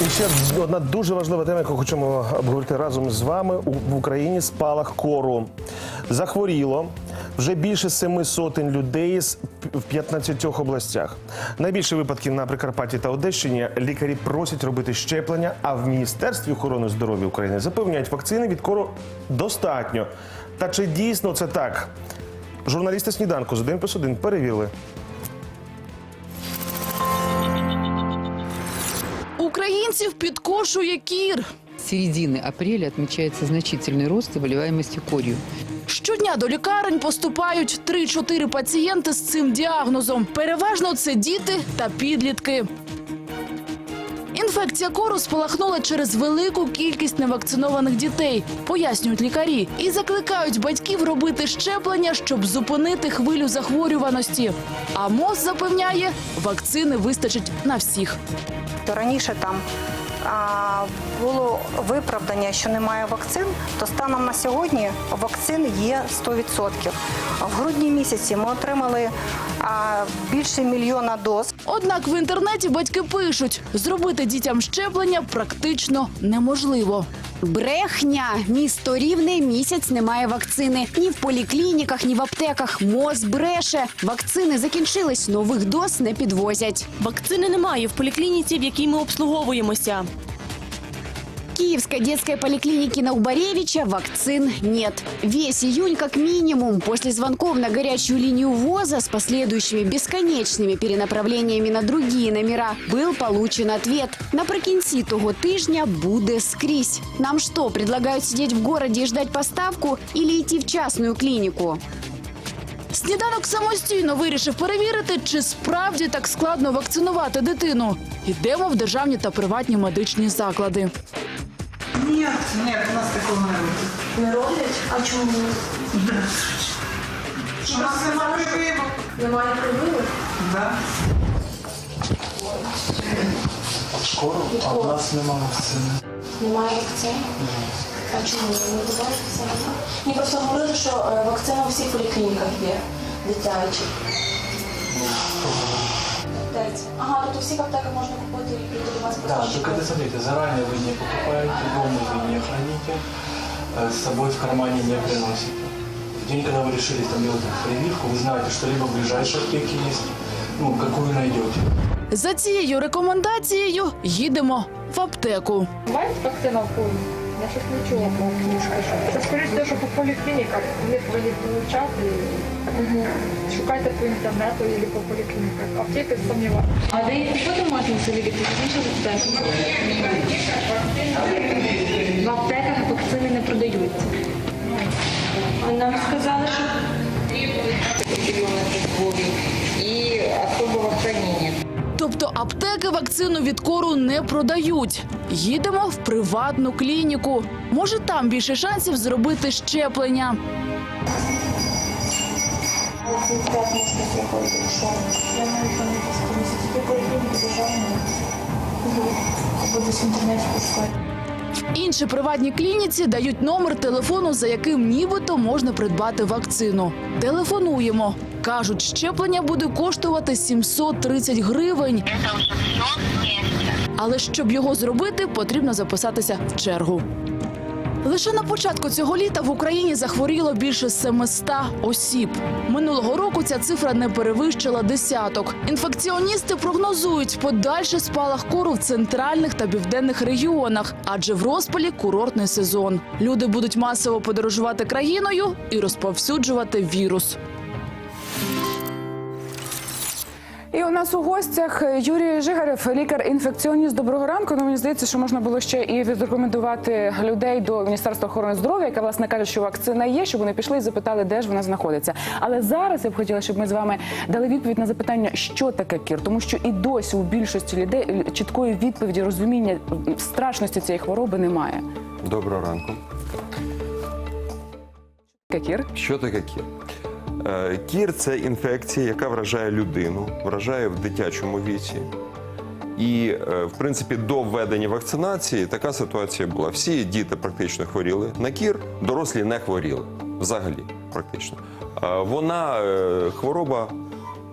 І ще одна дуже важлива тема, яку хочемо обговорити разом з вами в Україні спалах кору. Захворіло вже більше семи сотень людей в 15 областях. Найбільше випадків на Прикарпатті та Одещині лікарі просять робити щеплення, а в Міністерстві охорони здоров'я України запевняють, вакцини від кору достатньо. Та чи дійсно це так? Журналісти сніданку з 1 плюс 1 перевірили. Українців підкошує кір. С середины апреля отмечается значительный рост заболеваемости корью. Щодня до лікарень поступають 3-4 пацієнти з цим діагнозом. Переважно це діти та підлітки. Інфекція кору спалахнула через велику кількість невакцинованих дітей, пояснюють лікарі, і закликають батьків робити щеплення, щоб зупинити хвилю захворюваності. А МОЗ запевняє, вакцини вистачить на всіх. То раніше там було виправдання, що немає вакцин, то станом на сьогодні вакцин є 100%. В грудні місяці ми отримали більше мільйона доз. Однак в інтернеті батьки пишуть, зробити дітям щеплення практично неможливо. Брехня. Місто рівне місяць немає вакцини. Ні в поліклініках, ні в аптеках. МОЗ бреше. Вакцини закінчились, нових доз не підвозять. Вакцини немає в поліклініці, в якій ми обслуговуємося. Киевской детской поликлинике Наубаревича вакцин нет. Весь июнь как минимум после звонков на горячую линию ВОЗа с последующими бесконечными перенаправлениями на другие номера был получен ответ. Наприкінці того тижня буде скрізь. Нам что, предлагают сидеть в городе и ждать поставку или идти в частную клинику? Сніданок самостійно вирішив перевірити, чи справді так складно вакцинувати дитину. Йдемо в державні та приватні медичні заклади. Нет, нет, у нас такого не робить. Не роблять? А чому? У нас немає прививок. Немає прививок? Да. Скоро, а в нас немає вакцини. Немає вакцин? А чому не буває вакцини? Мені просто говорили, що е, вакцина у всіх поліклініках є дитячі. Ага, тобто в всіх аптеках можна купити Да, просто. только это смотрите, заранее вы не покупаете, дома вы не храните, э, с собой в кармане не приносите. В день, когда вы решили там делать эту прививку, вы знаете, что либо в ближайшей аптеке есть, ну, какую найдете. За цією рекомендацією їдемо в аптеку. Бувають вакцина в про книжку. Це скоріше те, що по поліклініках вони повинні получати. Шукайте по інтернету або по поліклініках. Аптеки сумніваюся. А де їх купити можна в селі? В аптеках вакцини не продаються. А нам сказали, що. Тобто аптеки вакцину від кору не продають. Їдемо в приватну клініку. Може, там більше шансів зробити щеплення. В іншій приватній клініці дають номер телефону, за яким нібито можна придбати вакцину. Телефонуємо. Кажуть, щеплення буде коштувати 730 гривень. Але щоб його зробити, потрібно записатися в чергу. Лише на початку цього літа в Україні захворіло більше 700 осіб. Минулого року ця цифра не перевищила десяток. Інфекціоністи прогнозують подальший спалах кору в центральних та південних регіонах, адже в розпалі курортний сезон. Люди будуть масово подорожувати країною і розповсюджувати вірус. І у нас у гостях Юрій Жигарев, лікар-інфекціоніст. Доброго ранку. Ну мені здається, що можна було ще і відрекомендувати людей до Міністерства охорони здоров'я, яке власне каже, що вакцина є, щоб вони пішли і запитали, де ж вона знаходиться. Але зараз я б хотіла, щоб ми з вами дали відповідь на запитання, що таке кір, тому що і досі у більшості людей чіткої відповіді, розуміння страшності цієї хвороби немає. Доброго ранку. Кір. Що таке кір? Е, Кір це інфекція, яка вражає людину, вражає в дитячому віці. І, е, в принципі, до введення вакцинації така ситуація була. Всі діти практично хворіли на кір, дорослі не хворіли взагалі, практично. Е, Вона хвороба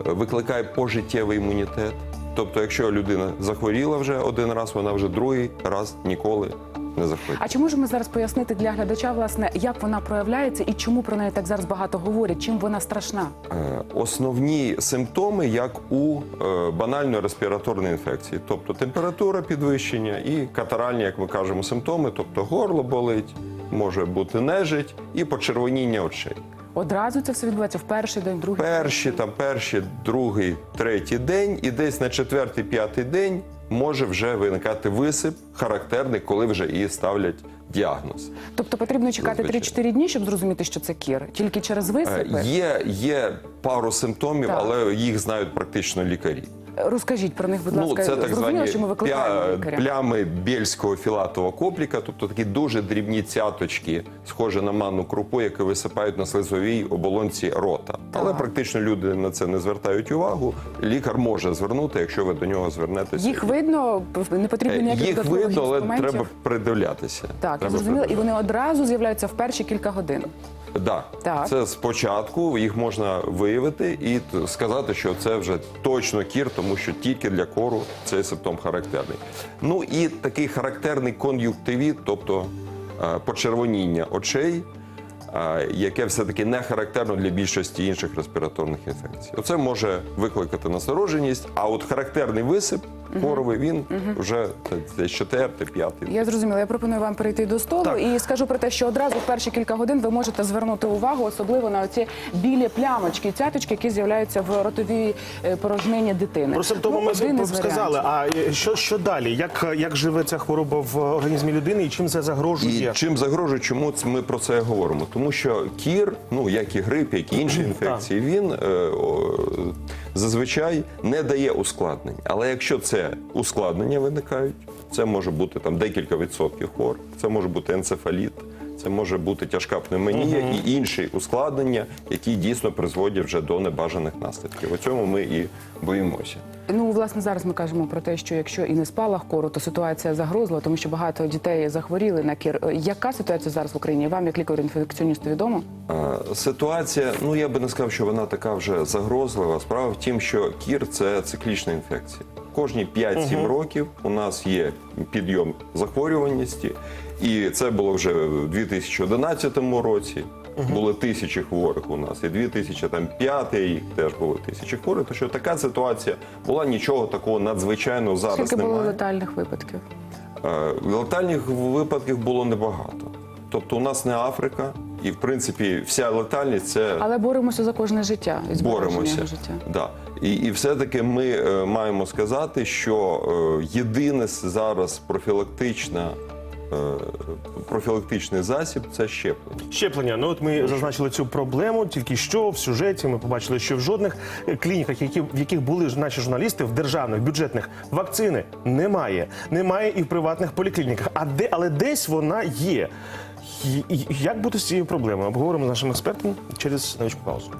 викликає пожиттєвий імунітет, Тобто, якщо людина захворіла вже один раз, вона вже другий раз ніколи не захворіє. А чи можемо зараз пояснити для глядача, власне, як вона проявляється і чому про неї так зараз багато говорять? Чим вона страшна? Е, Основні симптоми, як у е, банальної респіраторної інфекції, тобто температура підвищення і катаральні, як ми кажемо, симптоми, тобто горло болить, може бути нежить і почервоніння очей. Одразу це все відбувається в перший день, другий Перші там перший, другий, третій день, і десь на четвертий, п'ятий день може вже виникати висип, характерний, коли вже і ставлять діагноз. Тобто потрібно чекати Зазвичай. 3-4 дні, щоб зрозуміти, що це кір. Тільки через Е, висипи. Є, є пару симптомів, Так. але їх знають практично лікарі. Розкажіть про них, будь Ну, ласка. це так Зрозуміло, звані що ми пля- лікаря. плями більського філатового копліка, тобто такі дуже дрібні цяточки, схожі на манну крупу, які висипають на слизовій оболонці рота. Але практично люди на це не звертають увагу. Лікар може звернути, якщо ви до нього звернетеся. Їх видно, не потрібно Е, ніяких Їх видно, але треба придивлятися. Так, Треба зрозуміло, і вони одразу з'являються в перші кілька годин. Да. Так. Це спочатку їх можна виявити і сказати, що це вже точно кір, тому що тільки для кору цей симптом характерний. Ну і такий характерний кон'юктивіт, тобто е, почервоніння очей, е, яке все-таки не характерно для більшості інших респіраторних інфекцій. Оце може викликати настороженість, а от характерний висип коровий, він вже четвертий, п'ятий. Я зрозуміла. Я пропоную вам перейти до столу Так. і скажу про те, що одразу в перші кілька годин ви можете звернути увагу, особливо на оці білі плямочки, цяточки, які з'являються в ротовій е, порожнині дитини. Про симптоми Ну, ми сказали. А е, що, що далі? Як, як живе ця хвороба в організмі людини і чим це загрожує? І чим загрожує, чому ц- ми про це говоримо? Тому що кір, ну як і грип, як і інші інфекції, він е, зазвичай не дає ускладнень. Але якщо це ускладнення виникають, це може бути там декілька відсотків хворих, це може бути енцефаліт. Це може бути тяжка пневмонія і інші ускладнення, які дійсно призводять вже до небажаних наслідків. У цьому ми і боїмося. Ну, власне, зараз ми кажемо про те, що якщо і не спалах кору, то ситуація загрозла, тому що багато дітей захворіли на кір. Е, Яка ситуація зараз в Україні? Вам, як лікарю-інфекціоністу, відомо? Ситуація, ну я би не сказав, що вона така вже загрозлива. Справа в тім, що кір це циклічна інфекція. Кожні 5-7 років у нас є підйом захворюваності, і це було вже в 2011 році. Були тисячі хворих у нас, і 2005 рік теж було тисячі хворих. То що така ситуація була нічого такого надзвичайного зараз Скільки було немає. летальних випадків? Е, Летальних випадків було небагато. Тобто у нас не Африка, і в принципі вся летальність це Але боремося за кожне життя і боремося. життя. Да. І, і все-таки ми е, маємо сказати, що е, єдине зараз профілактична, профілактичний засіб це щеплення. Щеплення. Ну от ми зазначили цю проблему тільки що в сюжеті. Ми побачили, що в жодних е, клініках, які в яких були наші журналісти, в державних бюджетних вакцини немає. Немає і в приватних поліклініках. А де але десь вона є. Як бути з цією проблемою? Обговоримо з нашим експертом через невеличку паузу.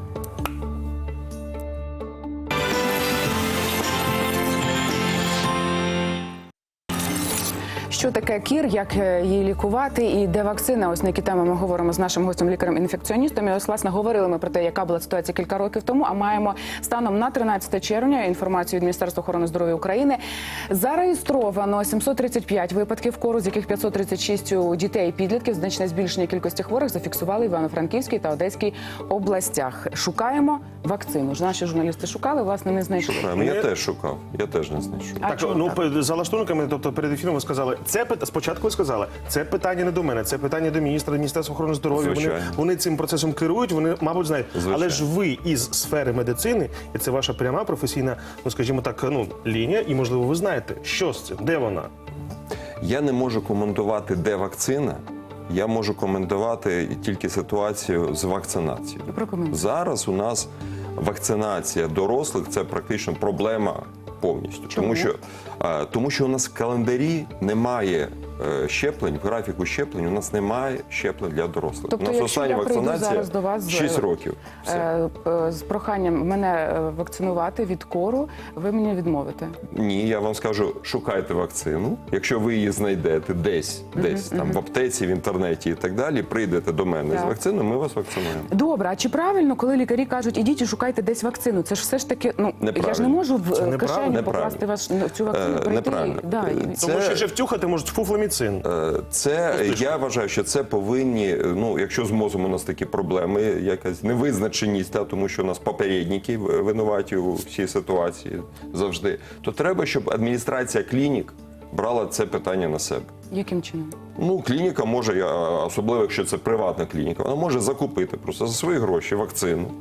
Що таке кір, як е, її лікувати і де вакцина? Ось на які теми ми говоримо з нашим гостем лікарем-інфекціоністом. І ось власне говорили ми про те, яка була ситуація кілька років тому. А маємо станом на 13 червня інформацію від Міністерства охорони здоров'я України. Зареєстровано 735 випадків кору, з яких 536 у дітей і підлітків. Значне збільшення кількості хворих зафіксували в Івано-Франківській та Одеській областях. Шукаємо вакцину. Ж Наші журналісти шукали, власне, не знайшли. Шукаємо. Я теж шукав, я теж не знайшов. А так, чому ну так? за лаштунками, тобто перед ефіром ви сказали, це спочатку ви сказали, це питання не до мене, це питання до міністра, Міністерства охорони здоров'я. Вони, вони цим процесом керують, вони, мабуть, знають. Звичайно. Але ж ви із сфери медицини, і це ваша пряма професійна, ну скажімо так, ну лінія, і можливо, ви знаєте, що з цим, де вона? Я не можу коментувати, де вакцина. Я можу коментувати тільки ситуацію з вакцинацією. Зараз у нас вакцинація дорослих це практично проблема повністю. Чому? Тому що, е, тому що у нас в календарі немає щеплень, в графіку щеплень у нас немає щеплень для дорослих. Тобто, у нас якщо остання я прийду вакцинація зараз до вас 6 років. Все. Е, е, З проханням мене е, вакцинувати від кору, ви мені відмовите. Ні, я вам скажу, шукайте вакцину. Якщо ви її знайдете десь, десь там в аптеці, в інтернеті і так далі, прийдете до мене з Так. вакциною, ми вас вакцинуємо. Добре, а чи правильно, коли лікарі кажуть, ідіть і шукайте десь вакцину? Це ж все ж таки, ну я ж не можу в Це е, Неправильно. покласти ваш ну, цю вакцину. Е, прийти. неправильно. Да, і- Е, Тому що ще втюхати можуть фуфломіцин. Е, Це я вважаю, що це повинні. Ну, якщо з мозом у нас такі проблеми, якась невизначеність, та тому що у нас попередники винуваті у всій ситуації завжди, то треба, щоб адміністрація клінік брала це питання на себе. Яким чином? Ну, клініка може, особливо якщо це приватна клініка, вона може закупити просто за свої гроші вакцину,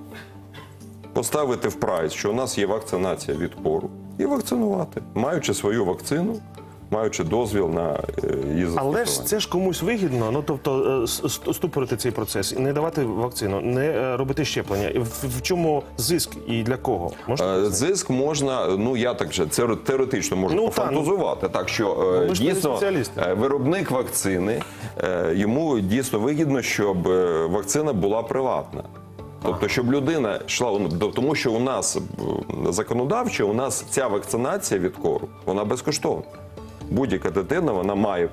поставити в прайс, що у нас є вакцинація від кору, і вакцинувати, маючи свою вакцину, маючи дозвіл на е, її застосування. Але ж це ж комусь вигідно. Ну тобто е, ступорити цей процес не давати вакцину, не е, робити щеплення. В, чому зиск і для кого? Е. Зиск можна, ну я так же це теоретично можу Ну, пофантазувати. Так що Ну, дійсно виробник вакцини йому дійсно вигідно, щоб вакцина була приватна. Тобто, щоб людина йшла тому, що у нас законодавчо, у нас ця вакцинація від кору, вона безкоштовна. Будь-яка дитина вона має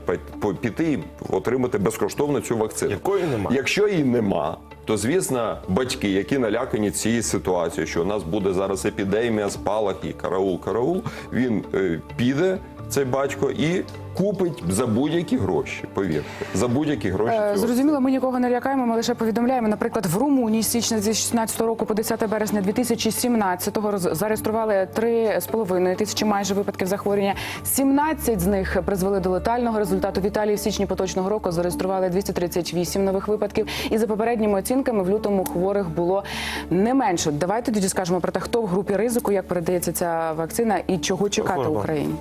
піти і отримати безкоштовно цю вакцину. Якої немає? Якщо її нема, то звісно, батьки, які налякані цією ситуацією, що у нас буде зараз епідемія, спалах і караул, караул, він е, піде, цей батько, і купить за будь-які гроші. Повірте, за будь-які гроші. Е, Зрозуміло, ми нікого не лякаємо, ми лише повідомляємо. Наприклад, в Румунії з січня 2016 року по 10 березня 2017 роз- зареєстрували 3,5 тисячі майже випадків захворювання. 17 з них призвели до летального результату. В Італії в січні поточного року зареєстрували 238 нових випадків. І за попередніми оцінками в лютому хворих було не менше. Давайте тоді скажемо про те, хто в групі ризику, як передається ця вакцина і чого чекати Хвороба. Україні.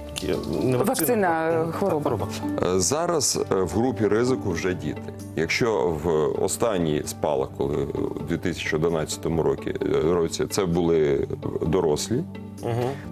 Не Вакцина, а е, хвороба. Е, Зараз е, в групі ризику вже діти. Якщо в останній спалах, коли у 2011 році, е, році це були дорослі,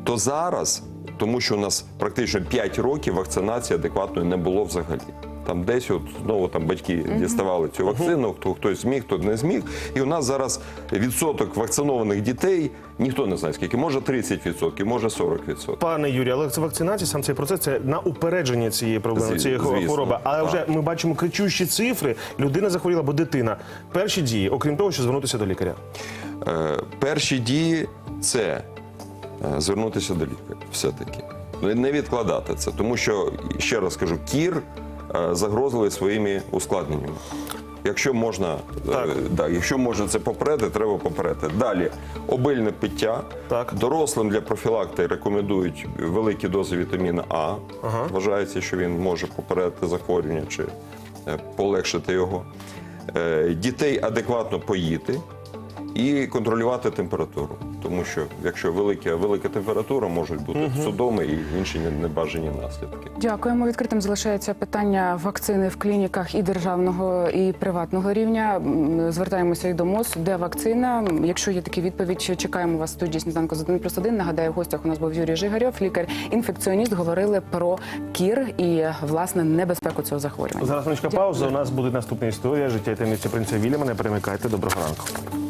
то зараз, тому що у нас практично 5 років вакцинації адекватної не було взагалі. Там десь от знову там батьки діставали цю вакцину, хто хтось зміг, хто не зміг. І у нас зараз відсоток вакцинованих дітей ніхто не знає скільки, може 30%, може 40%. Пане Юрію, але це вакцинація, сам цей процес це на упередження цієї проблеми, цієї звісно, хвороби. Але так. вже ми бачимо кричущі цифри. Людина захворіла, бо дитина. Перші дії, окрім того, що звернутися до лікаря. Е, перші дії це е, звернутися до лікаря, все-таки. Не- Не відкладати це, тому що, ще раз кажу, кір е, загрозливий своїми ускладненнями. Якщо можна, Так. е, да, якщо можна це попередити, треба попередити. Далі обильне пиття. Так. Дорослим для профілактики рекомендують великі дози вітаміна А. Вважається, що він може попередити захворювання чи е, полегшити його. Дітей адекватно поїти і контролювати температуру. Тому що якщо велика, велика температура, можуть бути судоми і інші не- небажані наслідки. Дякуємо. Відкритим залишається питання вакцини в клініках і державного і приватного рівня. Звертаємося і до МОЗ, де вакцина. Якщо є такі відповідь, чекаємо вас студії сніданку з 1 плюс 1. Нагадаю, в гостях у нас був Юрій Жигарьов, лікар-інфекціоніст. Говорили про кір і власне небезпеку цього захворювання. Зараз пауза. У нас буде наступна історія. Життя і таємниця принця Вільяма. Не перемикайте. Доброго ранку.